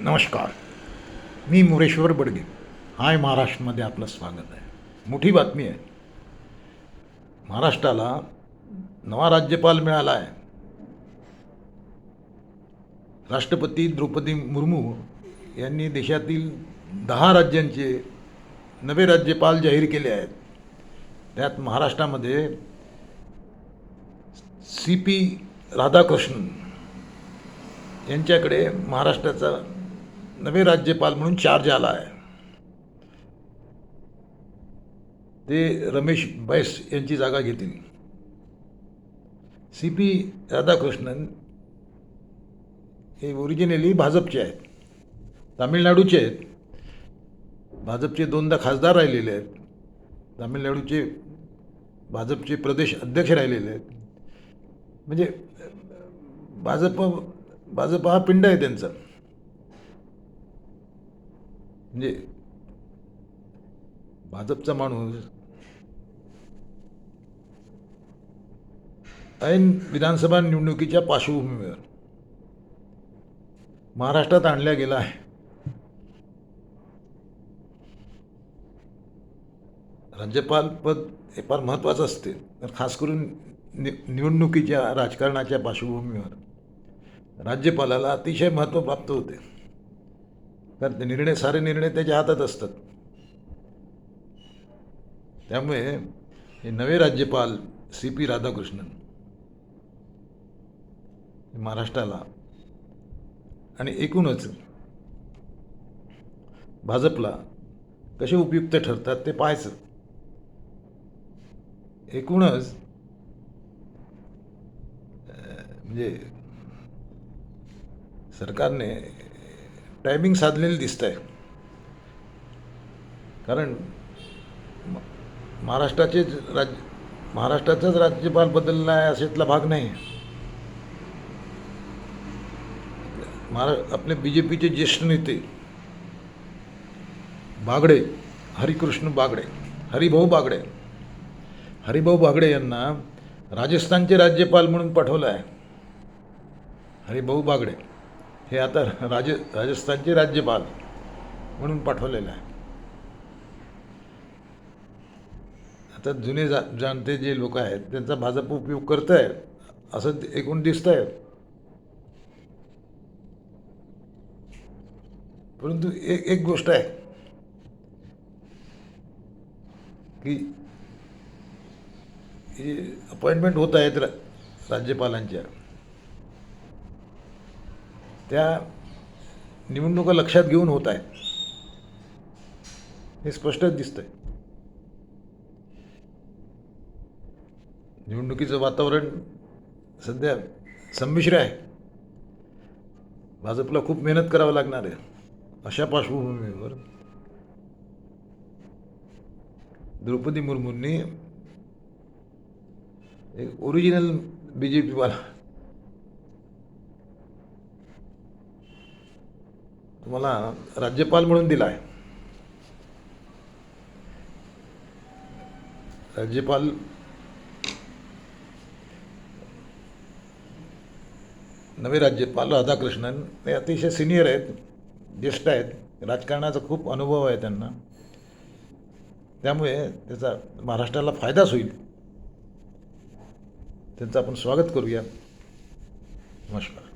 नमस्कार. मी मुरेश्वर बडगे. हाय महाराष्ट्रमध्ये आपलं स्वागत आहे. मोठी बातमी आहे. महाराष्ट्राला नवा राज्यपाल मिळाला आहे राष्ट्रपती द्रौपदी मुर्मू यांनी देशातील दहा राज्यांचे नवे राज्यपाल जाहीर केले आहेत. त्यात महाराष्ट्रामध्ये सी पी राधाकृष्णन यांच्याकडे महाराष्ट्राचा नवे राज्यपाल म्हणून चार्ज आला आहे. ते रमेश बैस यांची जागा घेतील. सी पी राधाकृष्णन हे ओरिजिनली भाजपचे आहेत. तामिळनाडूचे आहेत. भाजपचे दोनदा खासदार राहिलेले आहेत. तामिळनाडूचे भाजपचे प्रदेश अध्यक्ष राहिलेले आहेत. म्हणजे भाजप भाजप हा पिंड आहे त्यांचा. म्हणजे भाजपचा माणूस ऐन विधानसभा निवडणुकीच्या पार्श्वभूमीवर महाराष्ट्रात आणल्या गेला आहे. राज्यपाल पद हे फार महत्त्वाचं असते. तर खास करून नि निवडणुकीच्या राजकारणाच्या पार्श्वभूमीवर राज्यपालाला अतिशय महत्त्व प्राप्त होते. कारण ते निर्णय सारे निर्णय त्याच्या हातात असतात. त्यामुळे हे नवे राज्यपाल सी पी राधाकृष्णन महाराष्ट्राला आणि एकूणच भाजपला कसे उपयुक्त ठरतात ते पाहायचं. एकूणच म्हणजे सरकारने टायमिंग साधलेली दिसत आहे कारण महाराष्ट्राचेच महाराष्ट्राचे राज्य महाराष्ट्राचाच राज्यपाल बदलला आहे अशातला भाग नाही. महारा आपले बी जे पीचे ज्येष्ठ नेते बागडे हरिकृष्ण बागडे हरिभाऊ बागडे. हरिभाऊ बागडे यांना राजस्थानचे राज्यपाल म्हणून पाठवलं आहे हरिभाऊ बागडे. हे आता राज राजस्थानचे राज्यपाल म्हणून पाठवलेलं आहे. आता जुने जा जाणते जे लोक आहेत त्यांचा भाजप उपयोग करत आहे असं ते एकूण दिसत आहे परंतु एक एक गोष्ट आहे की हे अपॉइंटमेंट होत आहेत राज्यपालांच्या. त्या निवडणुका लक्षात घेऊन होत आहेत. हे स्पष्टच दिसतंय. निवडणुकीचं वातावरण सध्या संमिश्र आहे. भाजपला खूप मेहनत करावं लागणार आहे. अशा पार्श्वभूमीवर द्रौपदी मुर्मूंनी एक ओरिजिनल बी जे पीवाला तुम्हाला राज्यपाल म्हणून दिला आहे राज्यपाल नवे राज्यपाल राधाकृष्णन हे अतिशय सिनियर आहेत ज्येष्ठ आहेत. राजकारणाचा खूप अनुभव आहे त्यांना. त्यामुळे त्याचा महाराष्ट्राला फायदाच होईल. त्यांचं आपण स्वागत करूया. नमस्कार.